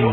สว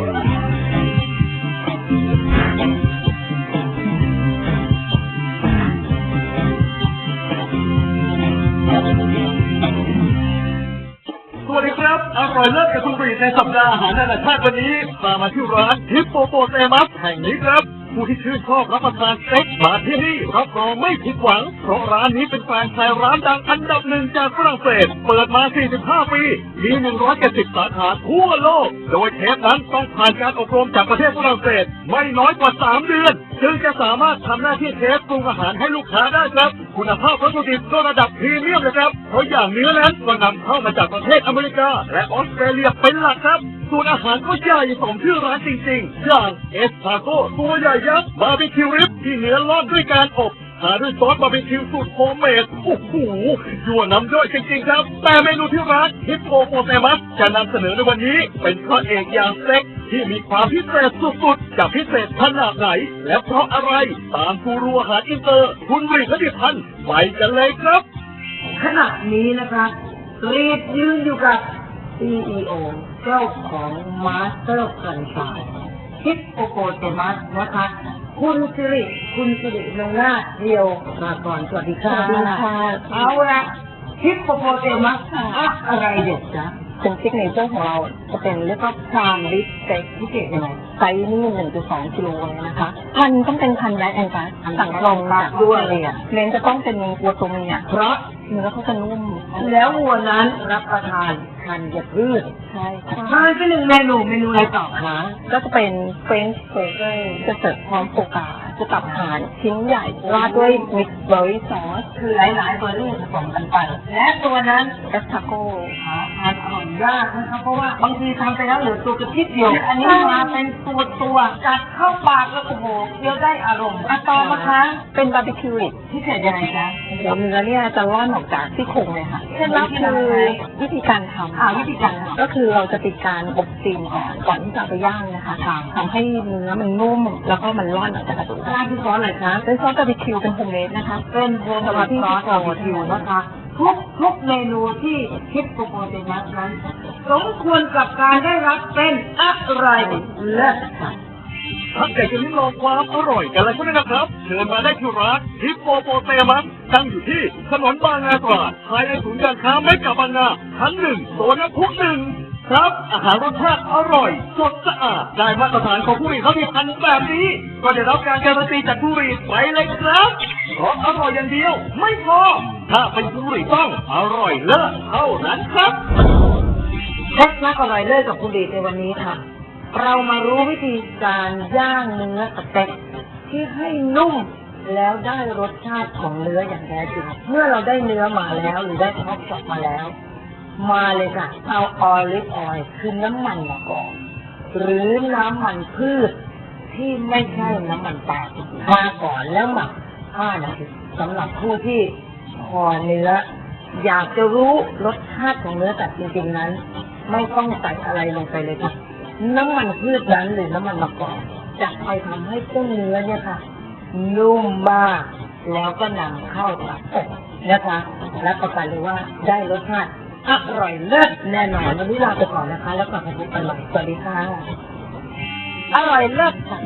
ัสดีครับอร่อยเลิศกับคุณปรีในสัปดาห์อาหารนานาชาติวันนี้มามาที่ร้านฮิปโปโปเตมัสแห่งนี้ครับ ผู้ที่ชื่นชอบรับประทานสเต็กมาที่นี่รับรองไม่ผิดหวัง เพราะร้านนี้เป็นแฟรนไชส์ร้านดังอันดับหนึ่งจากฝรั่งเศส เปิดมา 45 ปี มี 170 สาขาทั่วโลก โดยเทปนั้นต้องผ่านการอบรมจากประเทศฝรั่งเศส ไม่น้อยกว่า 3 เดือน จึงจะสามารถทำหน้าที่เชฟปรุงอาหารให้ลูกค้าได้ครับ คุณภาพวัตถุดิบก็ระดับพรีเมียมนะครับเพราะอย่างเนื้อนั้นก็นำเข้ามาจากประเทศอเมริกา และออสเตรเลียเป็นหลักครับ ส่วนอาหารก็ใหญ่สมชื่อร้านจริงๆ อย่างเอสทาโก้ตัวใหญ่ยักษ์บาร์บีคิวริบที่เนื้อล่อนด้วยการอบทาด้วยซอสบาร์บีคิวสูตรโฮมเมดโอ้โหยั่วน้ำย่อยจริงๆครับ แต่เมนูที่ร้านฮิปโปโปเตมัสจะนำเสนอในวันนี้ เป็นพระเอกอย่างเต็กที่มีความพิเศษสุดๆจะพิเศษขนาดไหน และเพราะอะไร ตามกูรูอาหารอินเตอร์ คุณริคติพันธ์ไปกันเลยครับ ขณะนี้นะคะรีดยืนอยู่กับ CEO เจ้าของ Master Franchise คิดโปโปเตมัสนะคะคุณสิริคุณสิริลงหน้าเดียวมาก่อนสวัสดีค่ะสวัสดีค่ะเอาละคิดโปโปเตมัสอะอะไรเด็ดจ๊ะ เป็นซิกเนเจอร์ของเราจะเป็นเรียกว่าพรามลิสเต็กพิเศษยังไงไซส์นี่1.2กิโลเลยนะคะ พันธุ์ต้องเป็นพันธุ์แบล็กแอนด์กัสสั่งตรงจากออสเตรเลียเน้นจะต้องเป็นวัวตัวเมียเพราะเนื้อเขาจะนุ่ม แล้ววัวนั้นรับประทานทันยพืชใช่ค่ะทานไปหนึ่งเมนูเมนูอะไรต่อคะก็จะเป็นเฟรนช์เบอร์เกอร์จะเสิร์ฟพร้อมโฟกาจะตับอาหารชิ้นใหญ่ราดด้วยมิกซ์เบอร์รี่ซอสคือหลายๆเบอร์รี่ผสมกันไปและตัวนั้นเอสทาโก้หาทานอร่อ ยยากนะครับ เพราะว่าบางทีทำไปแล้วเหลือตัวกระทิดเดียว อันนี้มาเป็นตัวตัวๆกัดเข้าปากแล้วโอ้โหเคี้ยวได้อารมณ์อะต่อมาคะเป็นบาร์บีคิวริบพิเศษยังไงคะ หัวเนื้อเนี่ยจะร่อนออกจากซี่โครงเลยค่ะเคล็ดลับคือวิธีการทำอ่าวิธีการทำ ก็คือเราจะติดการอบสตีมก่อนก่อนที่จะเอาไปย่างนะคะทำให้เนื้อมันนุ่มแล้วก็มันร่อนออกจากกระดูกร้านที่ซอสอะไรคะเป็นซอสบาร์บีคิวเป็นโฮมเมดนะคะ เป็นโฮมเมดซอสบาร์บีคิวนะคะ ทุกทุกเมนูที่คิดโปรโมทในนั้นนั้นสมควรกับการได้รับเป็นอะไรเลิศค่ะถ้าอยากจะลิ้มลองความอร่อยกันแล้วใช่ไหมนะครับ เชิญมาได้ที่ร้านฮิปโปโปเตมัสตั้งอยู่ที่ถนนบางนาตราดภายในศูนย์การค้าไม่กับบางนาชั้นหนึ่งโซนพุหนึ่ง ครับอาหารรสชาติอร่อยสดสะอาดได้มาตรฐานของผู้ริเขาที่พันแบบนี้ ก็ได้รับการการันตีจากผู้ริไปเลยครับเพราะอร่อยอย่างเดียว ไม่พอถ้าเป็นผู้ริต้องอร่อยเลิศเท่านั้นครับเคล็ดลับอร่อยเลิศกับคุณดีในวันนี้ค่ะ เรามารู้วิธีการย่างเนื้อสเต็กที่ให้นุ่มแล้วได้รสชาติของเนื้ออย่างแท้จริงเมื่อเราได้เนื้อมาแล้วหรือได้ท็อปช็อปมาแล้ว มาเลยค่ะ เอาออลิฟออยล์คือน้ำมันมะกอกหรือน้ำมันพืชที่ไม่ใช่น้ำมันปลามาก่อนแล้วหมัก5นาทีสำหรับผู้ที่คอเนื้ออยากจะรู้รสชาติของเนื้อสัตว์จริงๆนั้น ไม่ต้องใส่อะไรลงไปเลยค่ะ น้ำมันพืชนั้นหรือน้ำมันมะกอกจะไปทำให้เส้นเนื้อเนี่ยค่ะนุ่มมากแล้วก็นำเข้าปากอกนะคะ รับประกันเลยว่าได้รสชาติ อร่อยเลิศแน่นอนวันนี้ลาไปก่อนนะคะ แล้วกลับมาพบกันใหม่สวัสดีค่ะ อร่อยเลิศค่ะ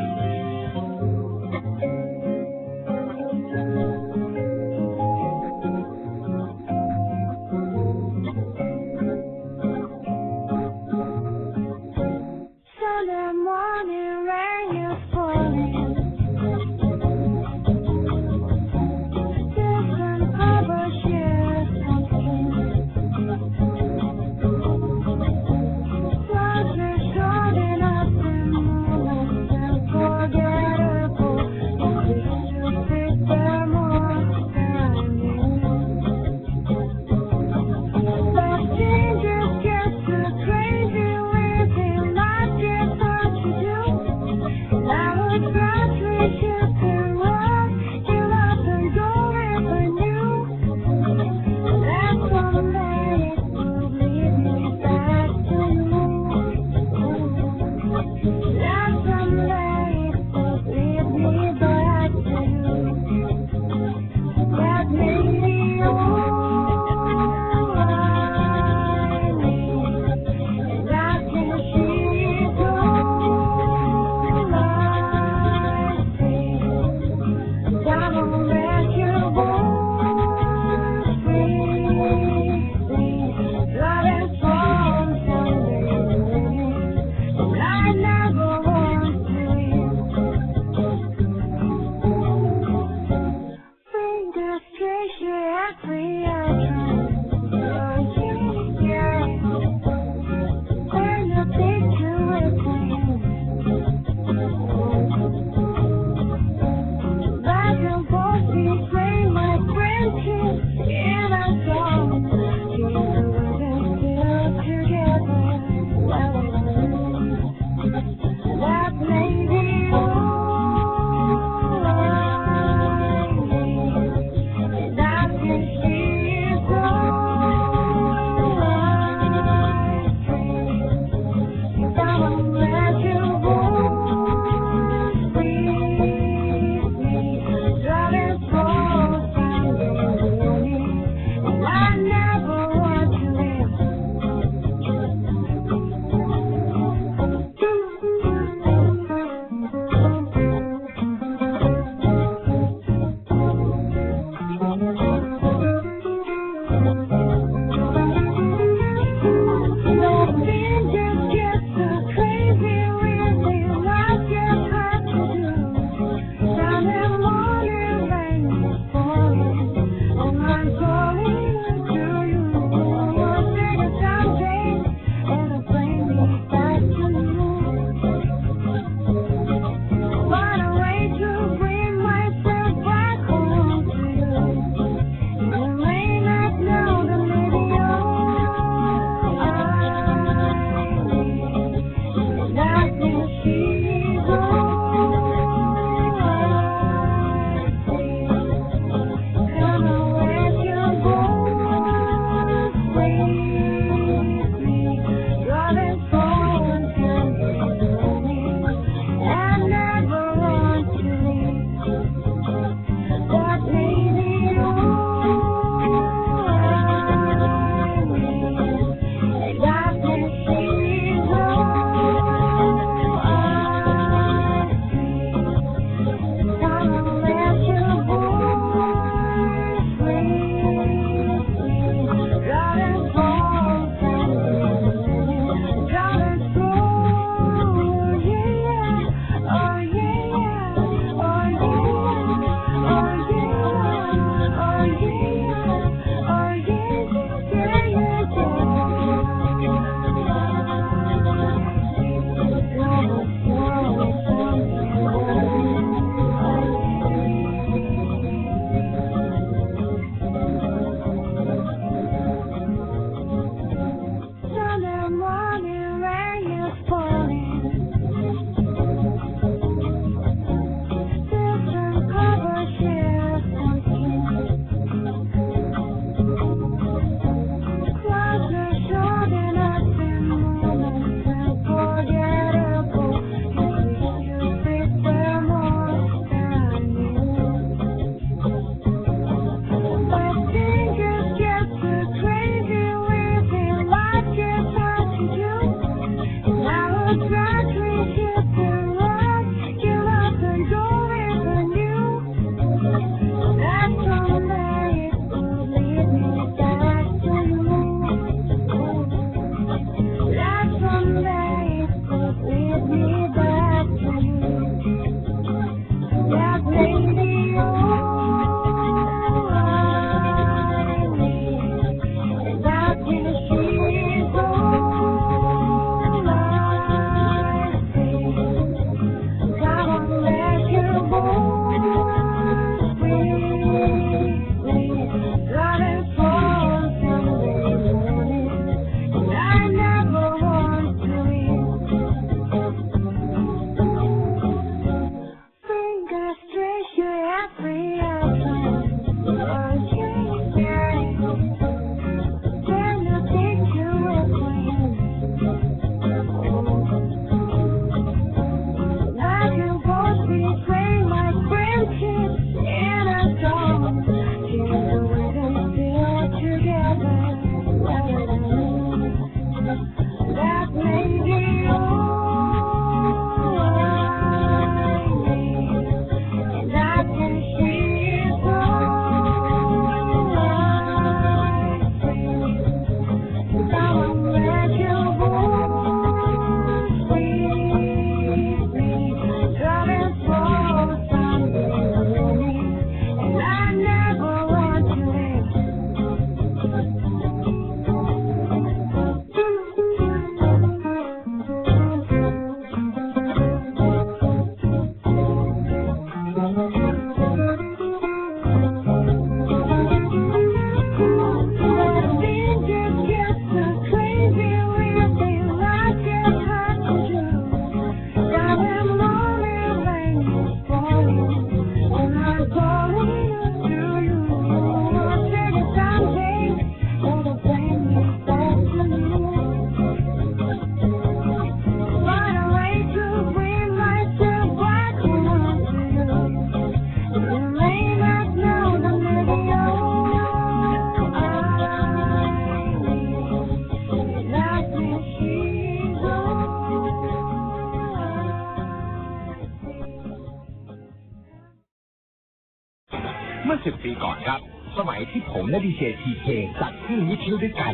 ดีเจทีเคจัดขึ้นวิทยุด้วยกัน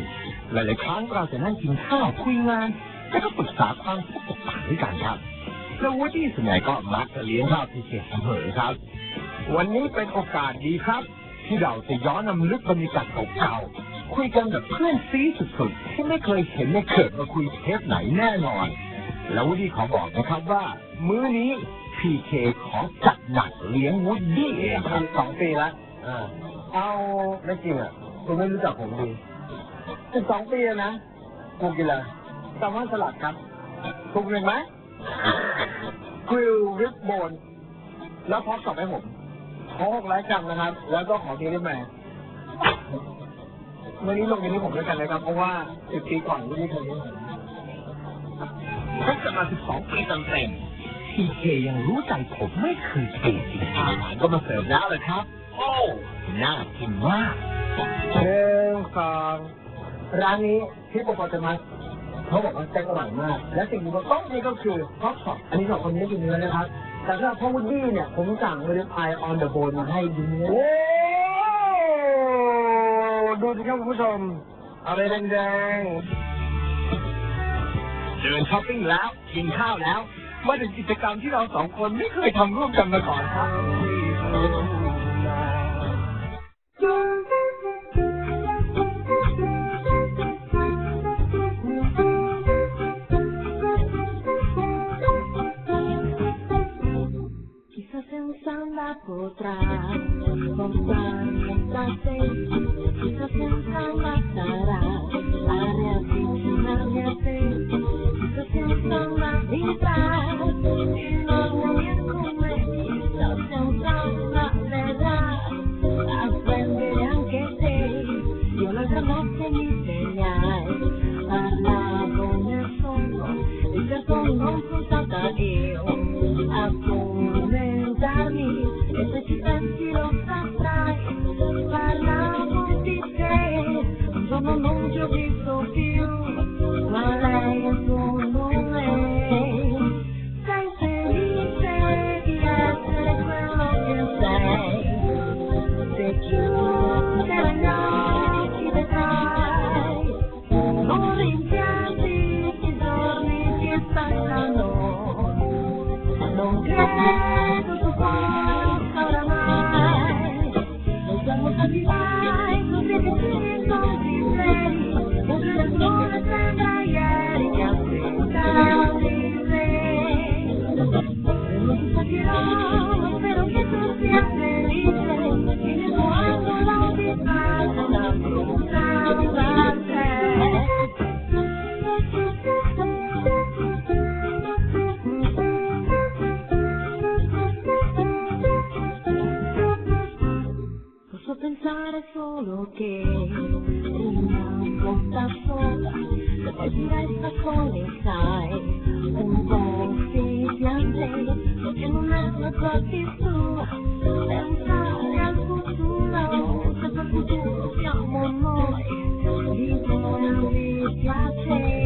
หลายๆครั้งเราจะนั่งกินข้าวคุยงาน แล้วก็ปรึกษาความคิดต่างๆด้วยกันครับแล้ววูดดี้ส่วนใหญ่ก็มักจะเลี้ยงข้าวทีเคเสมอครับ วันนี้เป็นโอกาสดีครับ ที่เราจะย้อนนำลึกบรรยากาศเก่าๆคุยกันแบบเพื่อนซีสุดๆ ที่ไม่เคยเห็นในเกิดมาคุยเทปไหนแน่นอน แล้ววูดดี้ขอบอกนะครับว่า มื้อนี้พีเคขอจัดหนักเลี้ยงวูดดี้เองครับสองปีล้วอ่า เอาไม่จริงอะ คุณไม่รู้จักผมดีสิบสองปีแล้วนะกูกินอะไรแซลมอนสลัดครับถูกหนึ่งไหมกริลริบโบน แล้วพร้อมกับให้ผมขอหกร้อยกรัมนะครับ แล้วก็ขอทีได้ไหมวันนี้ลงยินที่ผมด้วยกันเลยครับ เพราะว่าสิบปีก่อนไม่ได้เคยเล่นผมคบกันมา12ปีเต็มๆพีเคยังรู้ใจผมไม่เคยเปลี่ยนสิอาหารก็มาเสิร์ฟแล้วเลยครับ โอ้น่ากินมากเชิงสองร้านนี้ที่โปรโปจะมาเขาบอกว่าสเต็กอร่อยมาก และสิ่งที่เราต้องนี่ก็คือฮอตช็อตอันนี้สองคนนี้กินเนื้อนะครับ แต่สำหรับพ่อวุดดี้เนี่ย ผมสั่งเร b ไอออนเดอะโบนมาให้ดูโอ้ดูสิครับคุณผู้ชมอะไรแดงเดินช้อปปิ้งแล้วกินข้าวแล้วมาถึงกิจกรรมที่เราสองคนไม่เคยทำร่วมกันมาก่อนครับ la potra, comprar, complacer, y. Pensare solo che rimango da sola, poi ti resta fuori sai, un po' a te, perché non è una tua tua, pensare al futuro, se per futuro siamo noi, di.